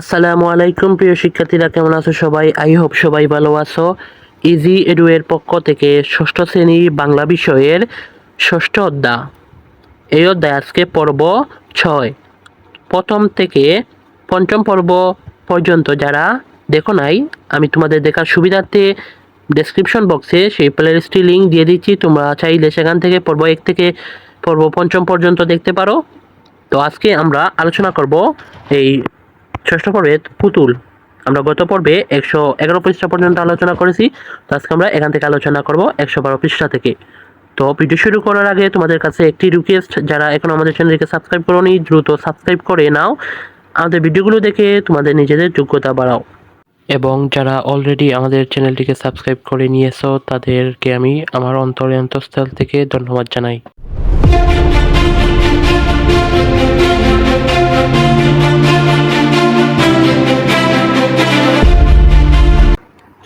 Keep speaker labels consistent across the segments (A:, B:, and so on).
A: আসসালামু আলাইকুম, প্রিয় শিক্ষার্থীরা, কেমন আছো সবাই? আই হোপ সবাই ভালো আছো। ইজি এডু এর পক্ষ থেকে ষষ্ঠ শ্রেণি বাংলা বিষয়ের ষষ্ঠ অধ্যায়। এই অধ্যায় আজকে পর্ব ছয়। প্রথম থেকে পঞ্চম পর্ব পর্যন্ত যারা দেখো নাই, আমি তোমাদের দেখার সুবিধার্থে ডেসক্রিপশন বক্সে সেই প্লেলিস্টটি লিঙ্ক দিয়ে দিচ্ছি। তোমরা চাইলে সেখান থেকে পর্ব এক থেকে পর্ব পঞ্চম পর্যন্ত দেখতে পারো। তো আজকে আমরা আলোচনা করব এই ষষ্ঠ পর্বে পুতুল। আমরা গত পর্বে একশো এগারো পৃষ্ঠা পর্যন্ত আলোচনা করেছি, তো আজকে আমরা এখান থেকে আলোচনা করব একশো বারো পৃষ্ঠা থেকে। তো ভিডিও শুরু করার আগে তোমাদের কাছে একটি রিকোয়েস্ট যারা এখন আমাদের চ্যানেলকে সাবস্ক্রাইব করোনি, দ্রুত সাবস্ক্রাইব করে নাও। আমাদের ভিডিওগুলো দেখে তোমাদের নিজেদের যোগ্যতা বাড়াও। এবং যারা অলরেডি আমাদের চ্যানেলটিকে সাবস্ক্রাইব করে নিয়েছো, তাদেরকে আমি আমার অন্তরে অন্তঃস্থল থেকে ধন্যবাদ জানাই।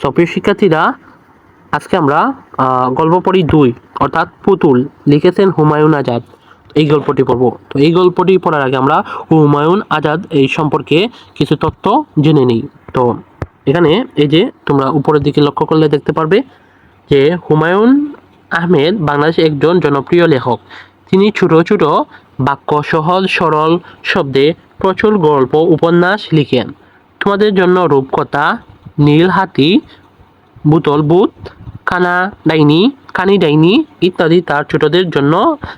A: সো প্রিয় শিক্ষার্থীরা, আজকে আমরা গল্প পড়ি দুই, অর্থাৎ পুতুল লিখেছেন হুমায়ুন আজাদ। এই গল্পটি পড়ব। তো এই গল্পটি পড়ার আগে আমরা হুমায়ুন আজাদ এই সম্পর্কে কিছু তথ্য জেনে নিই। তো এখানে এই যে তোমরা উপরের দিকে লক্ষ্য করলে দেখতে পারবে যে হুমায়ুন আহমেদ বাংলাদেশের একজন জনপ্রিয় লেখক। তিনি ছোট ছোট বাক্য সহজ, সরল শব্দে প্রচুর গল্প, উপন্যাস লিখেন। তোমাদের জন্য রূপকথা নীল হাতি বুতল বুত কানা ডাইনি, কানি ডাইনি ইত্যাদি তার ছোটদের জন্য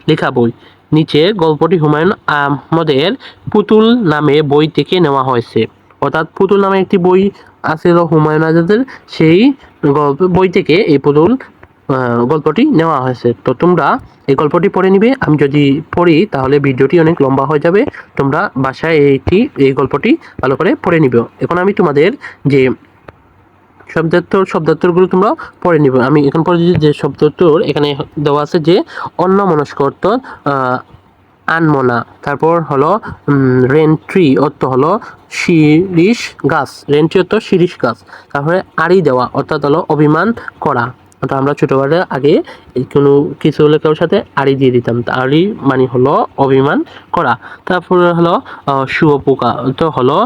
A: লেখা বই। নিচে গল্পটি হুমায়ুন আহমদের পুতুল নামে বই থেকে নেওয়া হয়েছে। অর্থাৎ পুতুল নামে একটি বই আছে হুমায়ুন আজাদের। সেই গল্প, বই থেকে এই পুতুল গল্পটি নেওয়া হয়েছে। তো তোমরা এই গল্পটি পড়ে নিবে। আমি যদি পড়ি, তাহলে ভিডিওটি অনেক লম্বা হয়ে যাবে। তোমরা বাসায় এইটি এই গল্পটি ভালো করে পড়ে নিবে। এখন আমি তোমাদের যে শব্দার্থ শব্দার্থগুলো তোমরা পড়ে নিবে। আমি এখন পরে যে শব্দার্থর এখানে দেওয়া আছে যে অন্য মনস্ক অর্থ আনমনা। তারপর হলো রেন্ট্রি অর্থ হলো শিরিশ গাছ। রেন্ট্রি অর্থ শিরিশ গাছ। তারপরে আড়ি দেওয়া অর্থাৎ হলো অভিমান করা। অর্থাৎ আমরা ছোটোবেলায় আগে কোনো কিছু হলে কারোর সাথে আড়ি দিয়ে দিতাম। তা আড়ি মানে হলো অভিমান করা। তারপরে হলো শুয়োপোকা তো হলো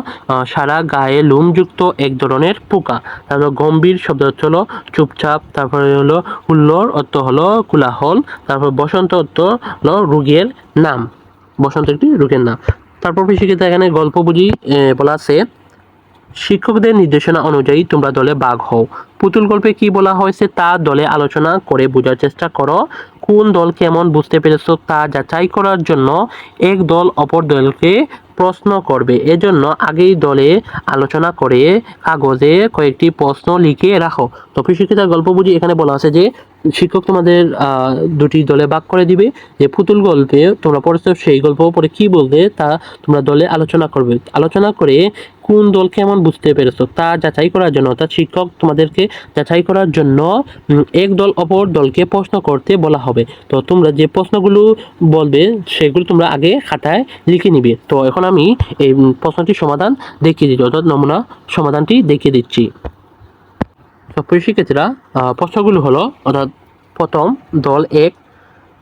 A: সারা গায়ে লোমযুক্ত এক ধরনের পোকা। তারপর গম্ভীর শব্দ অর্থ হলো চুপচাপ। তারপরে হলো হুল্লোর অর্থ হলো কোলাহল। তারপর বসন্ত অর্থ হলো রোগের নাম। বসন্ত একটি রোগের নাম। তারপর শিক্ষিত এখানে গল্প বুঝি বলা আছে শিক্ষকদের নির্দেশনা অনুযায়ী তোমরা দলে ভাগ হও। পুতুল গল্পে কি বলা হয়েছে তা দলে আলোচনা করে বোঝার চেষ্টা করো। কোন দল কেমন বুঝতে পেরেছ তা যাচাই করার জন্য এক দল অপর দলকে প্রশ্ন করবে। এজন্য আগেই দলে আলোচনা করে কাগজে কয়েকটি প্রশ্ন লিখে রাখো। তো শিক্ষিতার গল্প বুঝি এখানে বলা আছে যে শিক্ষক তোমাদের দুটি দলে ভাগ করে দিবে। যে পুতুল গল্পে তোমরা পড়েছ, সেই গল্প পরে কি বলবে তা তোমরা দলে আলোচনা করবে। আলোচনা করে কোন দল কেমন বুঝতে পেরেছ তা যাচাই করার জন্য অর্থাৎ শিক্ষক তোমাদেরকে যাচাই করার জন্য এক দল অপর দলকে প্রশ্ন করতে বলা হবে। তো তোমরা যে প্রশ্নগুলো বলবে, সেগুলো তোমরা আগে খাতায় লিখে নিবে। তো এখন আমি এই প্রশ্নটির সমাধান দেখিয়ে দিচ্ছি, অর্থাৎ নমুনা সমাধানটি দেখিয়ে দিচ্ছি। তো প্রিয় প্রশ্নগুলো হলো, অর্থাৎ প্রথম দল এক,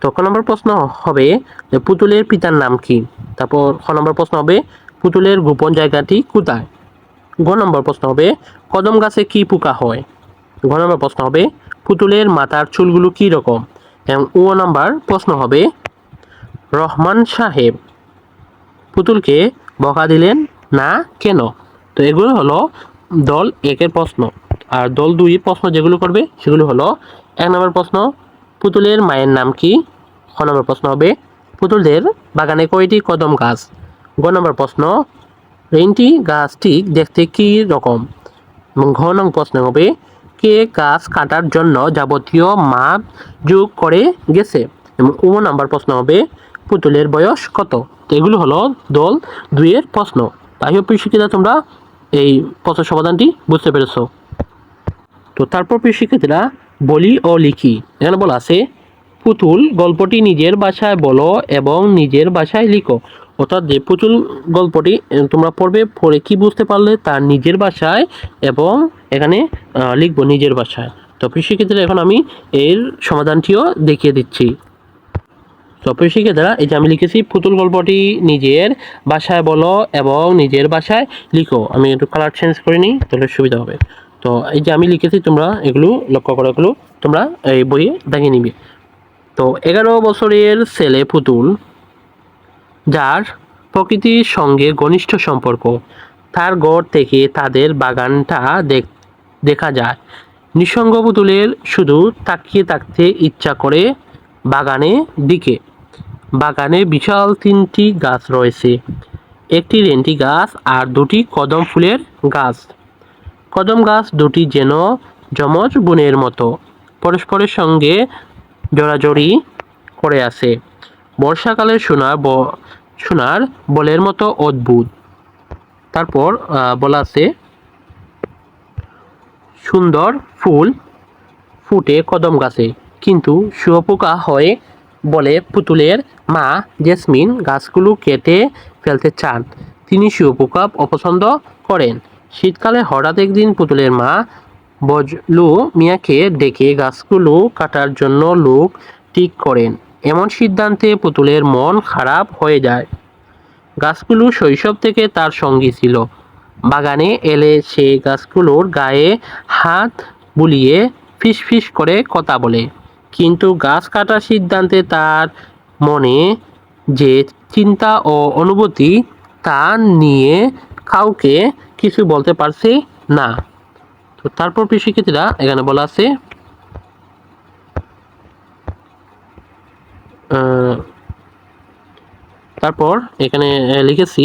A: তো ক নম্বর প্রশ্ন হবে যে পুতুলের পিতার নাম কি? তারপর খ নম্বর প্রশ্ন হবে, পুতুলের গোপন জায়গাটি কোথায়? গ নম্বর প্রশ্ন হবে, কদম গাছে কি পোকা হয়? ঘ নম্বর প্রশ্ন হবে, পুতুলের মাথার চুলগুলো কি রকম? এবং ও নম্বর প্রশ্ন হবে, রহমান সাহেব পুতুলকে বকা দিলেন না কেন? তো এগুলো হলো দল একের প্রশ্ন। আর দল দুই প্রশ্ন যেগুলো করবে সেগুলো হলো, এক নম্বর প্রশ্ন, পুতুলের মায়ের নাম কি? খ নম্বর প্রশ্ন হবে, পুতুলদের বাগানে কয়টি কদম গাছ? গ নম্বর প্রশ্ন রেনটি গাছটি দেখতে কি রকম? এবং ঘ নং প্রশ্ন হবে, কে গাছ কাটার জন্য যাবতীয় মাপ যোগ করে গেছে? এবং ও নাম্বার প্রশ্ন হবে, পুতুলের বয়স কত? তো এগুলো হলো দল দুইয়ের প্রশ্ন। তাই হোক তোমরা এই প্রশ্ন সমাধানটি বুঝতে পেরেছ। তো তারপর প্রিয় শিক্ষার্থীরা, বলি ও লিখি। এখানে বলা আছে, পুতুল গল্পটি নিজের ভাষায় বলো এবং নিজের ভাষায় লিখো। অর্থাৎ যে পুতুল গল্পটি তোমরা পড়বে, পড়ে কি বুঝতে পারলে তার নিজের ভাষায় এবং এখানে লিখব নিজের ভাষায় তো শিক্ষার্থীরা, এখন আমি এর সমাধানটিও দেখিয়ে দিচ্ছি। তো প্রিয় শিক্ষার্থীরা, এই যে আমি লিখেছি, পুতুল গল্পটি নিজের ভাষায় বলো এবং নিজের ভাষায় লিখো। আমি একটু কালার চেঞ্জ করে নিই, তাহলে সুবিধা হবে। তো এই যে আমি লিখেছি, তোমরা এগুলো লক্ষ্য করো, এগুলো তোমরা এই বইয়ে দাগিয়ে নিবে। তো এগারো বছরের ছেলে পুতুল, যার প্রকৃতির সঙ্গে ঘনিষ্ঠ সম্পর্ক, তার গড় থেকে তাদের বাগানটা দেখ- দেখা যায়। নিঃসঙ্গ পুতুলের শুধু তাকিয়ে থাকতে ইচ্ছা করে বাগানের দিকে। বাগানে বিশাল তিনটি গাছ রয়েছে, একটি রেন্টি গাছ আর দুটি কদম ফুলের গাছ। কদম গাছ দুটি যেন যমজ বোনের মতো। পরস্পরের সঙ্গে জড়াজড়ি করে আছে। বর্ষাকালের সোনার ব- সোনার বলের মতো অদ্ভুত। তারপর বলা আছে, সুন্দর ফুল ফুটে কদম গাছে। কিন্তু শুয়োপোকা হয় বলে পুতুলের মা জেসমিন গাছগুলো কেটে ফেলতে চান। তিনি শুয়োপোকা অপছন্দ করেন। শীতকালে হঠাৎ একদিন পুতুলের মা বজলু মিয়াকে ডেকে গাছগুলো কাটার জন্য লোক ঠিক করেন। এমন সিদ্ধান্তে পুতুলের মন খারাপ হয়ে যায়। গাছগুলো শৈশব থেকে তার সঙ্গী ছিল। বাগানে এলে সে গাছগুলোর গায়ে হাত বুলিয়ে ফিস ফিস করে কথা বলে। কিন্তু গাছ কাটার সিদ্ধান্তে তার মনে যে চিন্তা ও অনুভূতি তা নিয়ে কাউকে কিছু বলতে পারছি না। তো তারপর কৃষিক্ষেত্রীরা এখানে বলা আছে তারপর এখানে লিখেছি,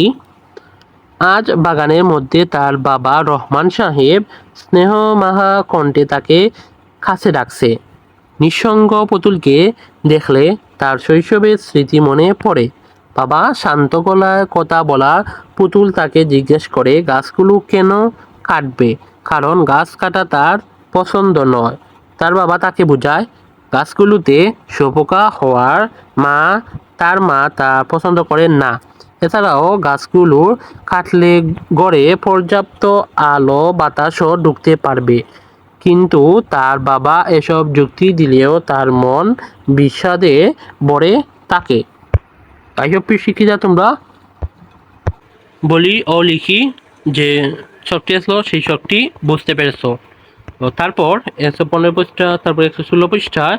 A: আজ বাগানের মধ্যে তার বাবা রহমান সাহেব স্নেহমাহা কণ্ঠে তাকে কাছে ডাকছে। নিঃসঙ্গ পুতুলকে দেখলে তার শৈশবের স্মৃতি মনে পড়ে। বাবা শান্ত গলায় কথা বলা পুতুল তাকে জিজ্ঞেস করে, গাছগুলো কেন কাটবে? কারণ গাছ কাটা তার পছন্দ নয়। তার বাবা তাকে বোঝায়, গাছগুলোতে শুয়োপোকা হওয়ার মা, তার মা তা পছন্দ করেন না। এছাড়াও গাছগুলো কাটলে গড়ে পর্যাপ্ত আলো, বাতাসও ঢুকতে পারবে। কিন্তু তার বাবা এসব যুক্তি দিলেও তার মন বিষাদে ভরে থাকে। তাই সব শিক্ষিতা তোমরা বলি ও লিখি যে শক্তি আসলো, সেই শক্তি বুঝতে পেরেছ। তারপর একশো পনেরো পৃষ্ঠা, তারপর একশো ষোলো পৃষ্ঠায়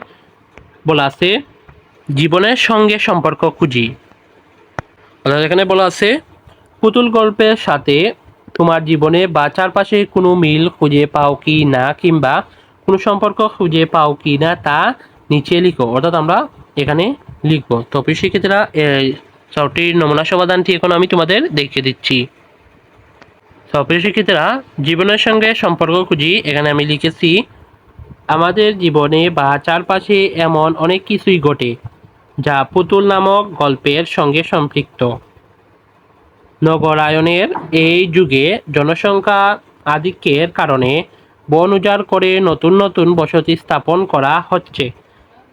A: বলা আছে, জীবনের সঙ্গে সম্পর্ক খুঁজি। অর্থাৎ এখানে বলা আছে, পুতুল গল্পের সাথে তোমার জীবনে বা চারপাশে কোনো মিল খুঁজে পাও কি না, কিংবা কোনো সম্পর্ক খুঁজে পাও কি না, তা নিচে লিখো, অর্থাৎ আমরা এখানে লিখব। তো প্রিয় এই সবটির নমুনা সমাধানটি এখন আমি তোমাদের দেখিয়ে দিচ্ছি। তো প্রিয় জীবনের সঙ্গে সম্পর্ক খুঁজি, এখানে আমি লিখেছি, আমাদের জীবনে বা চারপাশে এমন অনেক কিছুই ঘটে, যা পুতুল নামক গল্পের সঙ্গে সম্পৃক্ত। নগরায়নের এই যুগে জনসংখ্যা আধিক্যের কারণে বন উজাড় করে নতুন নতুন বসতি স্থাপন করা হচ্ছে।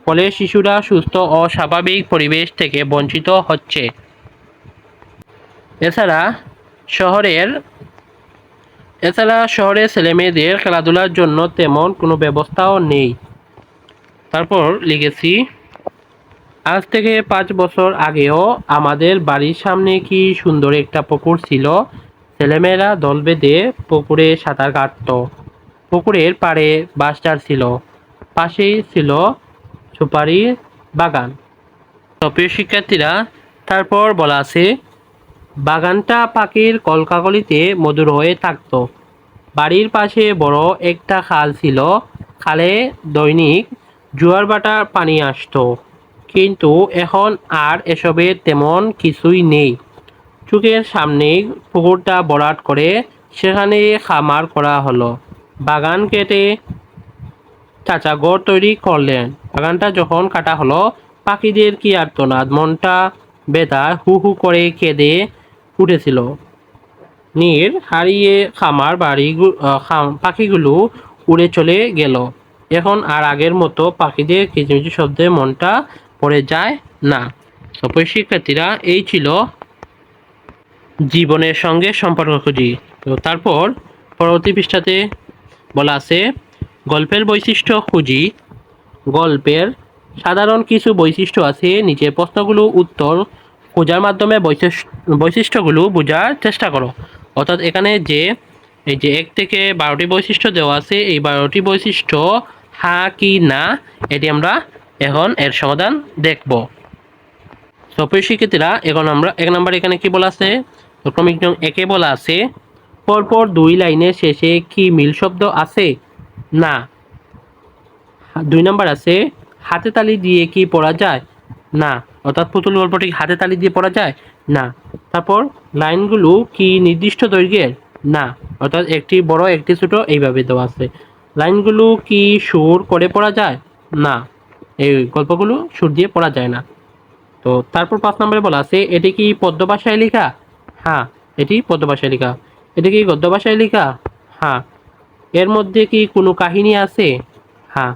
A: ফলে শিশুরা সুস্থ ও স্বাভাবিক পরিবেশ থেকে বঞ্চিত হচ্ছে। এছাড়া শহরের এছাড়া শহরে ছেলেমেয়েদের খেলাধুলার জন্য তেমন কোনো ব্যবস্থাও নেই। তারপর লিখেছি, আজ থেকে পাঁচ বছর আগেও আমাদের বাড়ির সামনে কি সুন্দর একটা পুকুর ছিল। ছেলেমেয়েরা দল বেঁধে পুকুরে সাঁতার কাটত। পুকুরের পাড়ে বাসটার ছিল। পাশেই ছিল সুপারি, বাগান। তো প্রিয় শিক্ষার্থীরা, তারপর বলা আছে, বাগানটা পাখির কলকাকলিতে মধুর হয়ে থাকতো। বাড়ির পাশে বড় একটা খাল ছিল, খালে দৈনিক জোয়ার বাটার পানি আসতো। কিন্তু এখন আর এসবের তেমন কিছুই নেই। চোখের সামনে পুকুরটা বরাট করে সেখানে খামার করা হলো। বাগান কেটে চাচা ঘর তৈরি করলেন। বাগানটা যখন কাটা হলো, পাখিদের কি আর্তনাদ মনটা বেদা হু হু করে কেঁদে উঠেছিল। নীর হারিয়ে খামার বাড়ি পাখিগুলো উড়ে চলে গেল। এখন আর আগের মতো পাখিদের কিচিমিচি শব্দে মনটা পড়ে যায় না। সপয় শিক্ষার্থীরা এই ছিল জীবনের সঙ্গে সম্পর্ক খুঁজি। তো তারপর পরবর্তী পৃষ্ঠাতে বলা আছে গল্পের বৈশিষ্ট্য খুঁজি। গল্পের সাধারণ কিছু বৈশিষ্ট্য আছে। নিচের প্রশ্নগুলো উত্তর খোঁজার মাধ্যমে বৈশিষ্ট্য বৈশিষ্ট্যগুলো বোঝার চেষ্টা করো। অর্থাৎ এখানে যে, এই যে এক থেকে বারোটি বৈশিষ্ট্য দেওয়া আছে, এই বারোটি বৈশিষ্ট্য হা কি না, এটি আমরা এখন এর সমাধান দেখব। তো প্রিয় শিক্ষার্থীরা, এখন আমরা, এক নম্বর এখানে কি বলা আছে? ক্রমিক একে বলা আছে। পরপর দুই লাইনের শেষে কি মিল শব্দ আছে? না। দুই নম্বর আছে, হাতে তালি দিয়ে কি পড়া যায়? না। অর্থাৎ পুতুল গল্পটি হাতে তালি দিয়ে পড়া যায়? না। তারপর লাইনগুলো কি নির্দিষ্ট দৈর্ঘ্যের? না। অর্থাৎ একটি বড়, একটি ছোট এইভাবে দেওয়া আছে। লাইনগুলো কি সুর করে পড়া যায়? না। এই গল্পগুলো সুর দিয়ে পড়া যায় না। তো তারপর পাঁচ নম্বরে বলা আছে, এটি কি পদ্য ভাষায় লেখা? হ্যাঁ এটি পদ্য ভাষায় লেখা। এটি কি গদ্য ভাষায় লেখা? হ্যাঁ এর মধ্যে কি কোনো কাহিনী আছে? হ্যাঁ।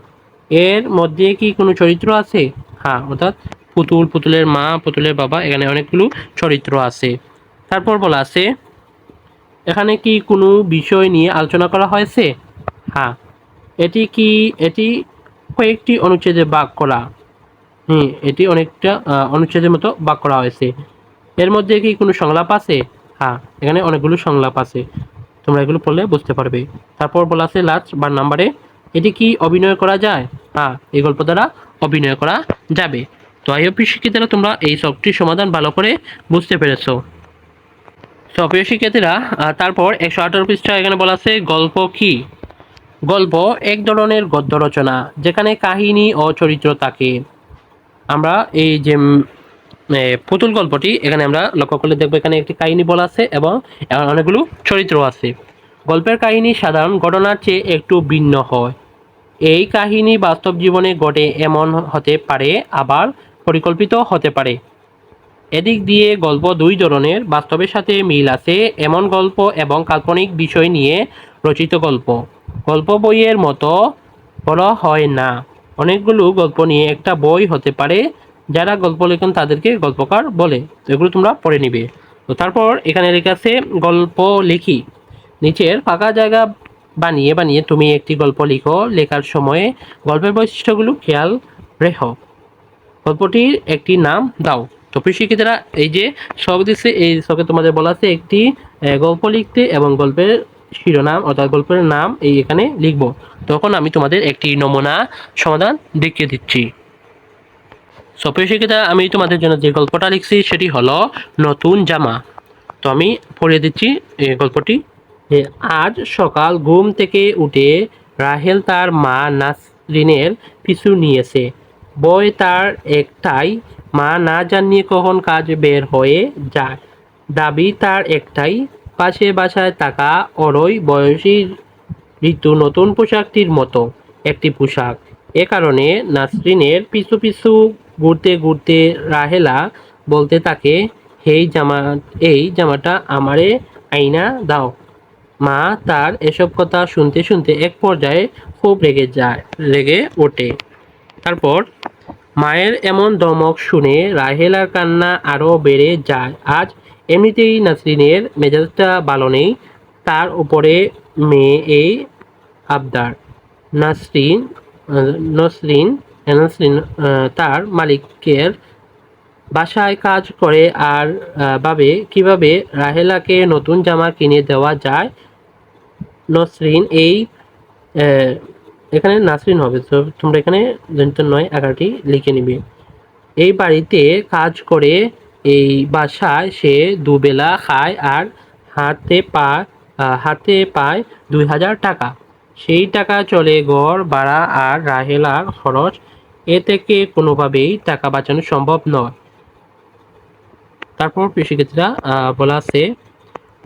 A: এর মধ্যে কি কোনো চরিত্র আছে? হ্যাঁ অর্থাৎ পুতুল, পুতুলের মা, পুতুলের বাবা, এখানে অনেকগুলো চরিত্র আছে। তারপর বলা আছে, এখানে কি কোনো বিষয় নিয়ে আলোচনা করা হয়েছে? হ্যাঁ। এটি কি, এটি কয়েকটি অনুচ্ছেদে ভাগ করা। হুম, এটি অনেকটা অনুচ্ছেদের মতো ভাগ করা হয়েছে। এর মধ্যে কি কোনো সংলাপ আছে? হ্যাঁ এখানে অনেকগুলো সংলাপ আছে। তোমরা এগুলো পড়লে বুঝতে পারবে। তারপর বলা আছে লাস্ট বার নাম্বারে এটি কি অভিনয় করা যায়? হ্যাঁ এই গল্প দ্বারা অভিনয় করা যাবে। তো আইওপি শিক্ষিতরা তোমরা এই সবটির সমাধান ভালো করে বুঝতে পেরেছ। তো প্রিয় শিক্ষার্থীরা তারপর একশো আঠারো পৃষ্ঠা এখানে বলা আছে গল্প কি? গল্প এক ধরনের গদ্য রচনা, যেখানে কাহিনী ও চরিত্র থাকে। আমরা এই যে পুতুল গল্পটি এখানে আমরা লক্ষ্য করলে দেখব এখানে একটি কাহিনী বলা আছে এবং অনেকগুলো চরিত্র আছে। গল্পের কাহিনী সাধারণ ঘটনার চেয়ে একটু ভিন্ন হয়। এই কাহিনী বাস্তব জীবনে ঘটে এমন হতে পারে, আবার পরিকল্পিত হতে পারে। এদিক দিয়ে গল্প দুই ধরনের, বাস্তবের সাথে মিল আছে এমন গল্প এবং কাল্পনিক বিষয় নিয়ে রচিত গল্প। গল্প বইয়ের মতো বড় হয় না। অনেকগুলো গল্প নিয়ে একটা বই হতে পারে যারা গল্প লেখেন তাদেরকে গল্পকার বলে, তো এগুলো তোমরা পড়ে নিবে। তো তারপর এখানে লেখা আছে, গল্প লিখি। নিচের ফাঁকা জায়গা বানিয়ে বানিয়ে তুমি একটি গল্প লিখো। লেখার সময়ে গল্পের বৈশিষ্ট্যগুলো খেয়াল রেখো। গল্পটির একটি নাম দাও। তো শিক্ষিতরা, এই যে সব দিচ্ছে এই সবে তোমাদের বলা আছে একটি গল্প লিখতে এবং গল্পের শিরোনাম অর্থাৎ গল্পের নাম এই এখানে লিখব। তখন আমি তোমাদের একটি নমুনা সমাধান দেখিয়ে দিচ্ছি। সো প্রিয় শিক্ষিতা, আমি তোমাদের জন্য যে গল্পটা লিখছি, সেটি হলো নতুন জামা। তো আমি পড়িয়ে দিচ্ছি এই গল্পটি। যে আজ সকাল ঘুম থেকে উঠে রাহেল তার মা নাসরিনের পিছু নিয়েছে। বই তার একটাই, মা না জানিয়ে কখন কাজ বের হয়ে যায়? দাবি তার একটাই, পাশে বাসায় থাকা অরই বয়সী ঋতু নতুন পোশাকটির মতো, একটি পোশাক। এ কারণে নাসরিনের পিছু পিছু ঘুরতে ঘুরতে রাহেলা বলতে থাকে, হেই জামা, এই জামাটা আমারে আইনা দাও। মা তার এসব কথা শুনতে শুনতে এক পর্যায়ে খুব রেগে যায়, রেগে ওঠে। তারপর মায়ের এমন দমক শুনে রাহেলার কান্না আরও বেড়ে যায়। আজ এমনিতেই নাসরিনের মেজাজটা ভালো নেই, তার উপরে মেয়ে এই আবদার। নাসরিন নসরিন আহ, তার মালিকের বাসায় কাজ করে আর ভাবে কীভাবে রাহেলাকে নতুন জামা কিনে দেওয়া যায়। নসরিন এই এখানে নাসরিন হবে। তো তোমরা এখানে জনিত নয় এগারোটি লিখে নিবে। এই বাড়িতে কাজ করে এই বাসায় সে দুবেলা খায় আর হাতে পা হাতে পায় দুই হাজার টাকা। সেই টাকা চলে ঘর ভাড়া আর রাহেলার খরচ, এ থেকে কোনোভাবেই টাকা বাঁচানো সম্ভব নয়। তারপর কৃষিক্ষেত্রা বলা আছে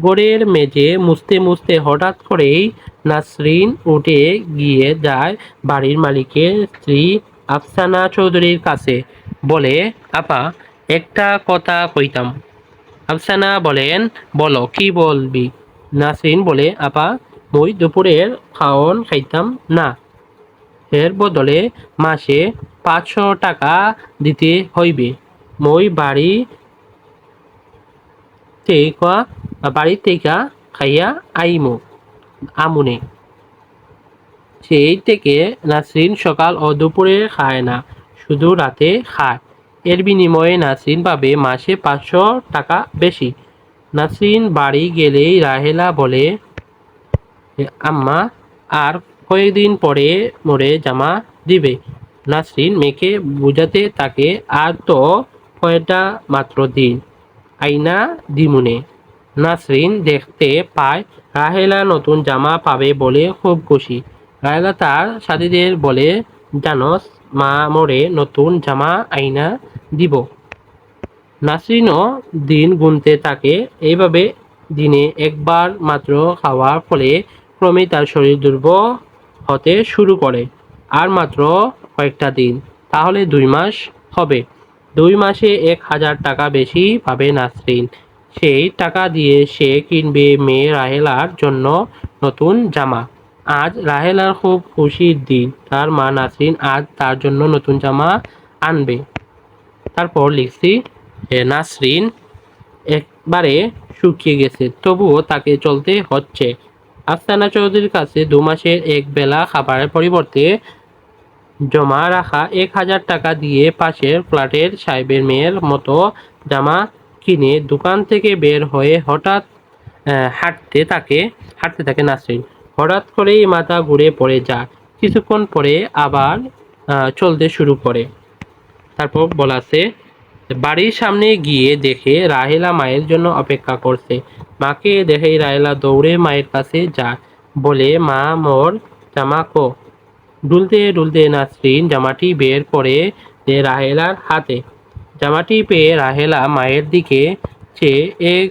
A: গোড়ের মেঝে মুছতে মুছতে হঠাৎ করেই নাসরিন উঠে গিয়ে যায় বাড়ির মালিকের স্ত্রী আফসানা চৌধুরীর কাছে। বলে, আপা, একটা কথা কইতাম। আফসানা বলেন, বলো, কি বলবি? নাসরিন বলে, আপা মই দুপুরের খাওয়ন খাইতাম না। এর বদলে মাসে পাঁচশো টাকা দিতে হইবে। মই বাড়ি থেকে বাড়ি থেকে খাইয়া আইমু, আমুনে। সেই থেকে নাসরিন সকাল ও দুপুরে খায় না, শুধু রাতে খায়। এর বিনিময়ে নাসরিন পাবে মাসে পাঁচশো টাকা বেশি। নাসরিন বাড়ি গেলেই রাহেলা বলে আম্মা আর কয়েকদিন পরে মোরে জামা দিবে। নাসরিন মেয়েকে বুঝাতে তাকে আর তো কয়টা মাত্র দিন? আইনা দিমুনে। নাসরিন দেখতে পায় রাহেলা নতুন জামা পাবে বলে খুব খুশি। রাহেলা তার সাথীদের বলে জানোস মা মোরে নতুন জামা আইনা দিব। নাসরিনও দিন গুনতে থাকে এইভাবে দিনে একবার মাত্র খাওয়ার ফলে ক্রমেই তার শরীর দুর্বল হতে শুরু করে। আর মাত্র কয়েকটা দিন, তাহলে দুই মাস হবে। দুই মাসে এক হাজার টাকা বেশি পাবে নাসরিন। সেই টাকা দিয়ে সে কিনবে মেয়ে রাহেলার জন্য নতুন জামা। আজ রাহেলার খুব খুশির দিন। তার মা নাসরিন আজ তার জন্য নতুন জামা আনবে। তারপর লিখছি নাসরিন, একবারে শুকিয়ে গেছে। তবুও তাকে চলতে হচ্ছে। আফসানা চৌধুরীর কাছে দু মাসের এক বেলা খাবারের পরিবর্তে জমা রাখা এক হাজার টাকা দিয়ে পাশের ফ্ল্যাটের সাহেবের মেয়ের মতো জামা কিনে দোকান থেকে বের হয়ে হঠাৎ হাঁটতে থাকে হাঁটতে থাকে নাসরিন। হঠাৎ করেই মাথা ঘুরে পড়ে যায়। কিছুক্ষণ পরে আবার চলতে শুরু করে। তারপর বলা আছে বাড়ির সামনে গিয়ে দেখে রাহেলা মায়ের জন্য অপেক্ষা করছে। মাকে দেখেই রাহেলা দৌড়ে মায়ের কাছে যায়। বলে, মা, মোর জামা কো। ডুলতে ডুলতে নাসরিন জামাটি বের করে দে রাহেলার হাতে। জামাটি পেয়ে রাহেলা মায়ের দিকে চেয়ে এক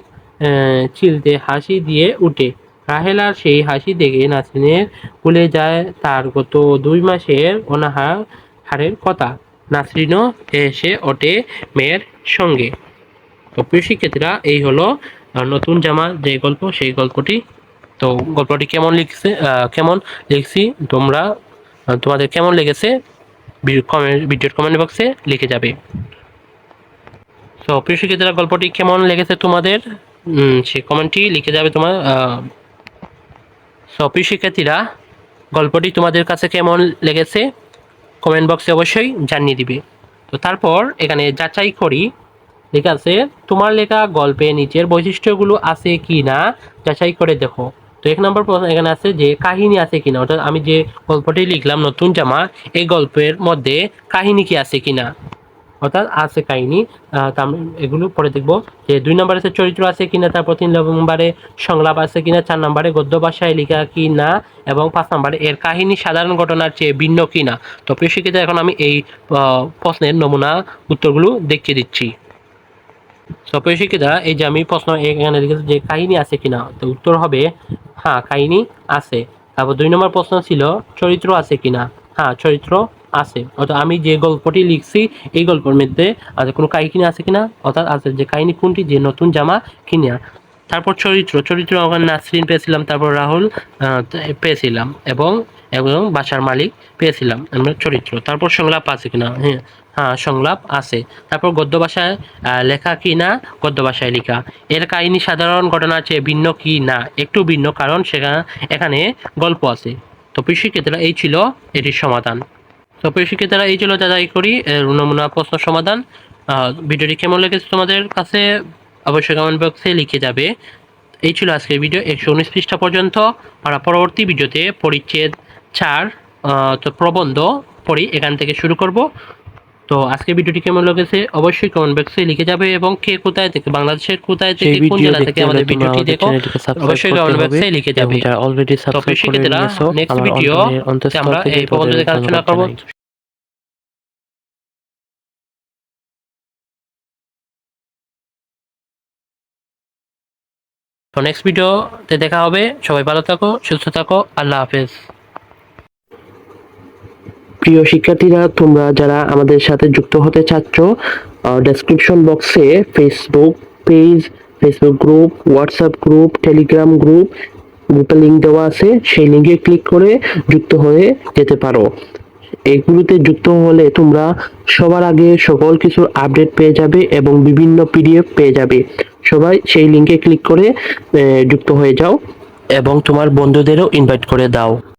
A: চিলতে হাসি দিয়ে উঠে। রাহেলার সেই হাসি দেখে নাসরিনের ভুলে যায় তার গত দুই মাসের অনাহার হারের কথা। নাসরিনও এসে ওঠে মেয়ের সঙ্গে। তো প্রিয় শিক্ষার্থীরা, এই হলো নতুন জামা যে গল্প, সেই গল্পটি। তো গল্পটি কেমন লিখছে কেমন লিখছি তোমরা তোমাদের কেমন লেগেছে কমেন্ট ভিডিওর কমেন্ট বক্সে লিখে যাবে। তো প্রিয় শিক্ষার্থীরা, গল্পটি কেমন লেগেছে তোমাদের? সে কমেন্টটি লিখে যাবে তোমার সো শিক্ষার্থীরা, গল্পটি তোমাদের কাছে কেমন লেগেছে? কমেন্ট বক্সে অবশ্যই জানিয়ে দিবে। তো তারপর এখানে যাচাই করি, ঠিক আছে? তোমার লেখা গল্পে নিচের বৈশিষ্ট্যগুলো আছে কি না? যাচাই করে দেখো। তো এক নম্বর প্রশ্ন এখানে আছে যে, কাহিনী আছে কিনা অর্থাৎ আমি যে গল্পটি লিখলাম নতুন জামা, এই গল্পের মধ্যে কাহিনী কি আছে কিনা অর্থাৎ আছে কাহিনী এগুলো পরে দেখব যে দুই নম্বরে আছে চরিত্র আছে কিনা, তারপর তিন নম্বরে সংলাপ আছে কিনা, চার নম্বরে গদ্য ভাষায় লেখা কি না এবং পাঁচ নম্বরে এর কাহিনী সাধারণ ঘটনার চেয়ে ভিন্ন কি না তো প্রিয় শিক্ষিত, এখন আমি এই প্রশ্নের নমুনা উত্তরগুলো দেখিয়ে দিচ্ছি। তো প্রিয় শিক্ষিতা, এই যে আমি প্রশ্ন এখানে লিখেছি যে কাহিনী আছে কিনা, তো উত্তর হবে হ্যাঁ কাহিনী আছে। তারপর দুই নম্বর প্রশ্ন ছিল, চরিত্র আছে কিনা? হ্যাঁ চরিত্র আছে। অর্থাৎ আমি যে গল্পটি লিখছি, এই গল্পের মধ্যে আর কোনো কাহিনী আছে কিনা? অর্থাৎ আছে যে কাহিনী কোনটি, যে নতুন জামা কিনা। তারপর চরিত্র চরিত্র ওখানে নাসরিন পেয়েছিলাম, তারপর রাহুল পেয়েছিলাম এবং এবং বাসার মালিক পেয়েছিলাম আমরা চরিত্র। তারপর সংলাপ আছে কিনা? হ্যাঁ হ্যাঁ সংলাপ আছে। তারপর গদ্য ভাষায় লেখা কি না গদ্য ভাষায় লেখা। এর কাহিনী সাধারণ ঘটনা চেয়ে ভিন্ন কি না? একটু ভিন্ন, কারণ সেখানে, এখানে গল্প আছে। তো শিক্ষার্থীরা এই ছিল এটির সমাধান। তো প্রিয় শিক্ষিতারা এই ছিল যাচাই করি, এর নমুনা প্রশ্ন সমাধান। ভিডিওটি কেমন লেগেছে তোমাদের কাছে অবশ্যই কমেন্ট বক্সে লিখে যাবে। এই ছিল আজকের ভিডিও একশো উনিশ পৃষ্ঠা পর্যন্ত। আর পরবর্তী ভিডিওতে পরিচ্ছেদ চার তো প্রবন্ধ পড়ি, এখান থেকে শুরু করব। তো আজকের ভিডিওটি কেমন লেগেছে? অবশ্যই কমেন্ট বক্সে লিখে যাবে এবং কে কোথায় থেকে বাংলাদেশের কোথায় থেকে কোন জেলা থেকে আমাদের ভিডিওটি দেখো অবশ্যই কমেন্ট বক্সে লিখে যাবে।
B: অলরেডি সাবস্ক্রাইব করে নিয়েছো
A: নেক্সট ভিডিও আমরা এই
B: তোমাদের
A: থেকে আলোচনা করব। তো নেক্সট ভিডিওতে দেখা হবে। সবাই ভালো থাকো সুস্থ থাকো আল্লাহ হাফেজ।
B: প্রিয় শিক্ষার্থীরা, তোমরা যারা আমাদের সাথে যুক্ত হতে চাচ্ছ ডেসক্রিপশন বক্সে Facebook page Facebook group WhatsApp group Telegram group গ্রুপে লিঙ্ক দেওয়া আছে। সেই লিঙ্কে ক্লিক করে যুক্ত হয়ে যেতে পারো। এগুলোতে যুক্ত হলে তোমরা সবার আগে সকল কিছুর আপডেট পেয়ে যাবে এবং বিভিন্ন পিডিএফ পেয়ে যাবে। সবাই সেই লিঙ্কে ক্লিক করে যুক্ত হয়ে যাও এবং তোমার বন্ধুদেরও ইনভাইট করে দাও।